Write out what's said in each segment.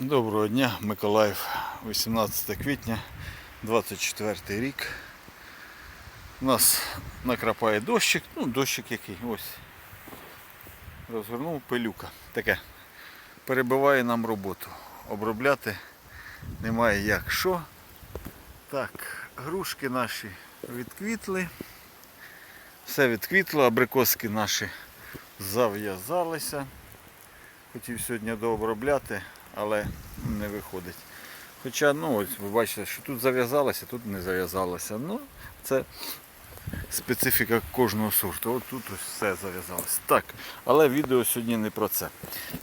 Доброго дня, Миколаїв, 18 квітня, 24 рік. У нас накрапає дощик, ну дощик який, ось. Розгорнув пилюка. Таке. Перебиває нам роботу. Обробляти немає як що. Так, грушки наші відквітли. Все відквітло, абрикоски наші зав'язалися. Хотів сьогодні дообробляти, але не виходить. Хоча, ну ось ви бачите, що тут зав'язалося, тут не зав'язалося. Ну, це специфіка кожного сорту. От тут ось все зав'язалося. Так, але відео сьогодні не про це.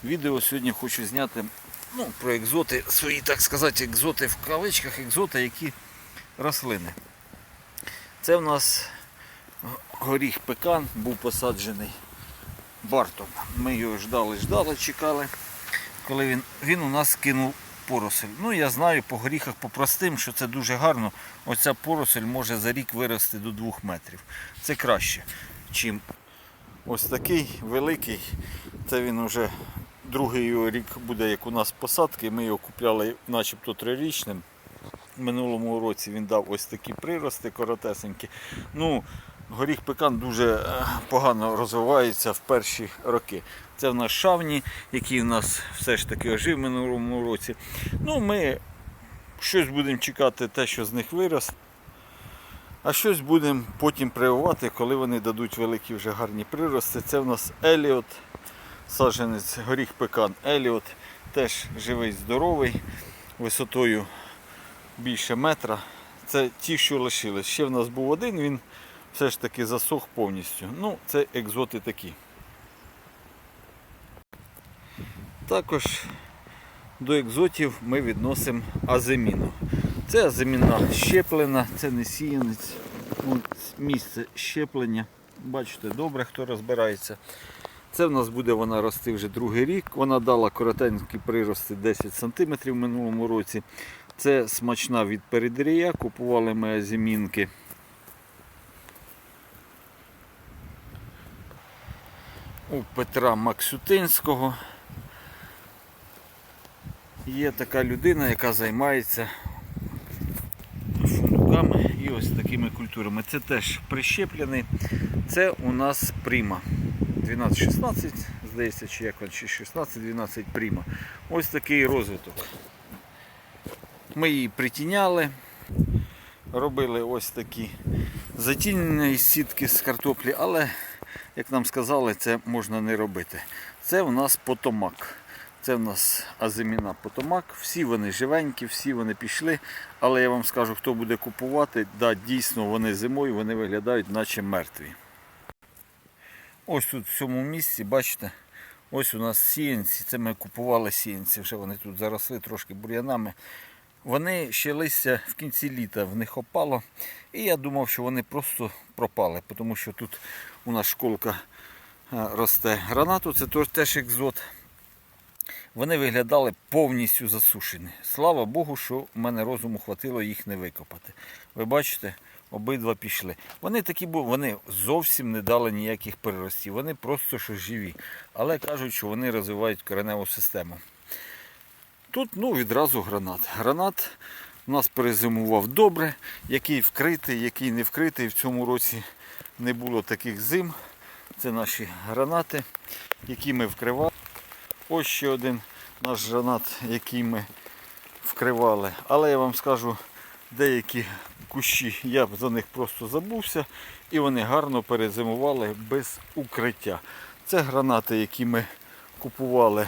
Відео сьогодні хочу зняти ну, про екзоти, свої, так сказати, екзоти в кавичках, екзоти, які рослини. Це в нас горіх пекан був посаджений бартом. Ми його ждали, ждали, чекали, коли він, він у нас кинув поросель. Ну, я знаю по горіхах по простим, що це дуже гарно. Оця поросель може за рік вирости до 2 метрів. Це краще, чим ось такий великий. Це він вже другий рік буде, як у нас посадки. Ми його купляли начебто трирічним. Минулому році він дав ось такі прирости коротесенькі. Ну, горіх пекан дуже е, погано розвивається в перші роки. Це в нас шавні, які в нас все ж таки ожив минулому році. Ну, ми щось будемо чекати, те, що з них виросте. А щось будемо потім прививати, коли вони дадуть великі вже гарні прирости. Це в нас Еліот, саджанець горіх пекан Еліот. Теж живий, здоровий, висотою більше метра. Це ті, що лишились. Ще в нас був один, він все ж таки засох повністю. Ну, це екзоти такі. Також до екзотів ми відносимо аземіну. Це аземіна щеплена, це не сіянець. Місце щеплення. Бачите, добре, хто розбирається. Це в нас буде вона рости вже другий рік. Вона дала коротенькі прирости 10 см в минулому році. Це смачна від передрія. Купували ми азімінки. У Петра Максютинського. Є така людина, яка займається фундуками і ось такими культурами. Це теж прищеплений. Це у нас прима. 12-16, здається, чи як чи 16-12 прима. Ось такий розвиток. Ми її притіняли, робили ось такі затінення із сітки з картоплі, але, як нам сказали, це можна не робити. Це у нас потомак. Це в нас азиміна потомак. Всі вони живенькі, всі вони пішли. Але я вам скажу, хто буде купувати, да, дійсно вони зимою вони виглядають наче мертві. Ось тут в цьому місці, бачите, ось у нас сіянці. Це ми купували сіянці, вже вони тут заросли трошки бур'янами. Вони ще листя в кінці літа в них опало. І я думав, що вони просто пропали, тому що тут у нас школка е, росте гранату, це теж- екзот. Вони виглядали повністю засушені. Слава Богу, що в мене розуму хватило їх не викопати. Ви бачите, обидва пішли. Вони такі були, вони зовсім не дали ніяких переростів. Вони просто що живі. Але кажуть, що вони розвивають кореневу систему. Тут ну, відразу гранат. Гранат у нас перезимував добре, який вкритий, який не вкритий. В цьому році не було таких зим. Це наші гранати, які ми вкривали. Ось ще один наш гранат, який ми вкривали. Але я вам скажу, деякі кущі я б за них просто забувся і вони гарно перезимували без укриття. Це гранати, які ми купували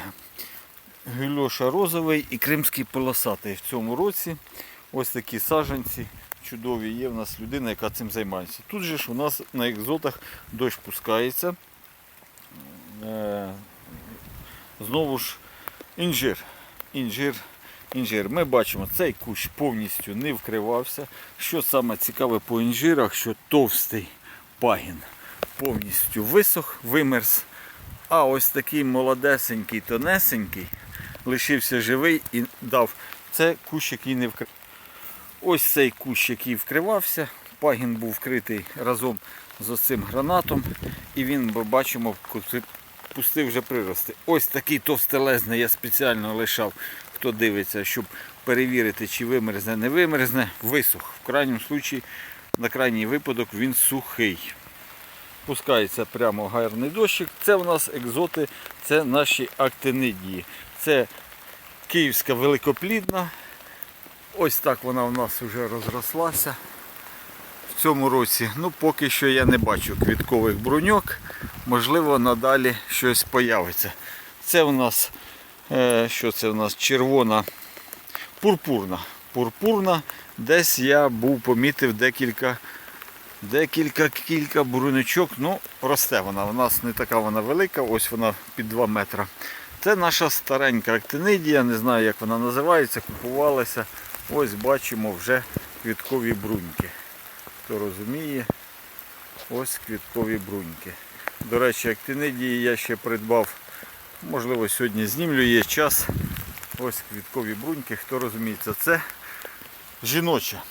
Гюльоша розовий і кримський полосатий в цьому році. Ось такі саджанці чудові. Є в нас людина, яка цим займається. Тут же ж у нас на екзотах дощ пускається. Е, Знову ж інжир. Інжир. Інжир. Ми бачимо, цей кущ повністю не вкривався. Що саме цікаве по інжирах, що товстий пагін повністю висох, вимерз. А ось такий молодесенький, тонесенький лишився живий і дав. Це кущ, який не вкривався. Ось цей кущ, який вкривався, пагін був вкритий разом з цим гранатом. І він, ми бачимо, пустив вже прирости. Ось такий товстелезний я спеціально лишав, хто дивиться, щоб перевірити, чи вимерзне, не вимерзне, висох. В крайньому случаї, на крайній випадок він сухий. Пускається прямо гарний дощик. Це у нас екзоти, це наші актинидії. Це київська великоплідна. Ось так вона у нас вже розрослася. В цьому році, ну поки що я не бачу квіткових бруньок. Можливо, надалі щось появиться. Це у нас, е, що це у нас червона пурпурна. Пурпурна. Десь я був помітив декілька, декілька кілька бруньочок. Ну, росте вона. У нас не така вона велика, ось вона під 2 метри. Це наша старенька актинидія, не знаю як вона називається, купувалася. Ось бачимо вже квіткові бруньки. Хто розуміє, ось квіткові бруньки. До речі, актинидії я ще придбав, можливо, сьогодні знімлю, є час. Ось квіткові бруньки, хто розуміється, це жіноча.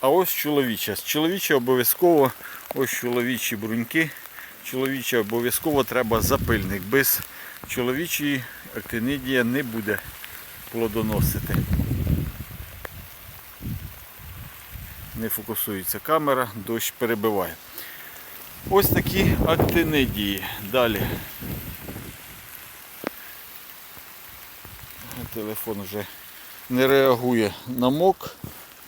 А ось чоловіча. З чоловіча обов'язково ось чоловічі бруньки. Чоловіча обов'язково треба запильник. Без чоловічої актинидія не буде плодоносити. Не фокусується камера, дощ перебиває. Ось такі актинидії. Далі. Телефон вже не реагує на мок.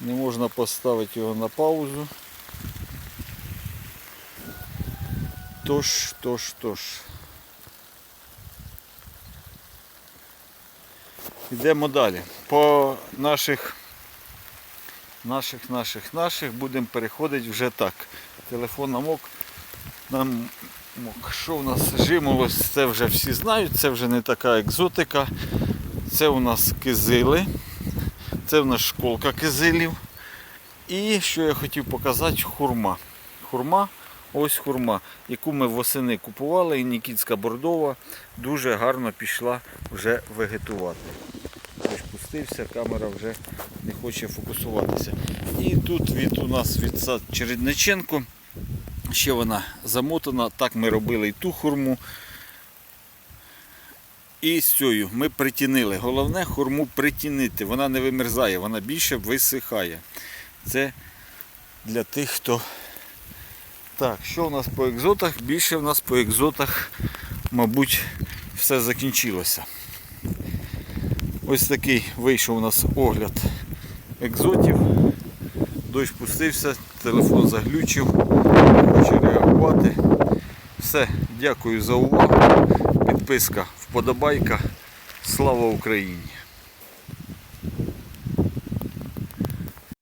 Не можна поставити його на паузу. Тож, тож, тож. Йдемо далі. По наших наших, наших, наших будемо переходити вже так. Телефон намок. Нам. Що в нас жимолось, це вже всі знають, це вже не така екзотика. Це у нас кизили. Це в нас школка кизилів. І що я хотів показати, хурма. Хурма, ось хурма, яку ми восени купували, і Нікітська бордова дуже гарно пішла вже вегетувати. Ось пустився, камера вже не хоче фокусуватися. І тут від у нас від сад Чередниченко. Ще вона замотана. Так ми робили і ту хурму. І з цією ми притінили. Головне хурму притінити. Вона не вимерзає, вона більше висихає. Це для тих, хто. Так, що у нас по екзотах? Більше в нас по екзотах, мабуть, все закінчилося. Ось такий вийшов у нас огляд екзотів. Дощ пустився, телефон заглючив, хочу реагувати. Все, дякую за увагу. Підписка, вподобайка. Слава Україні!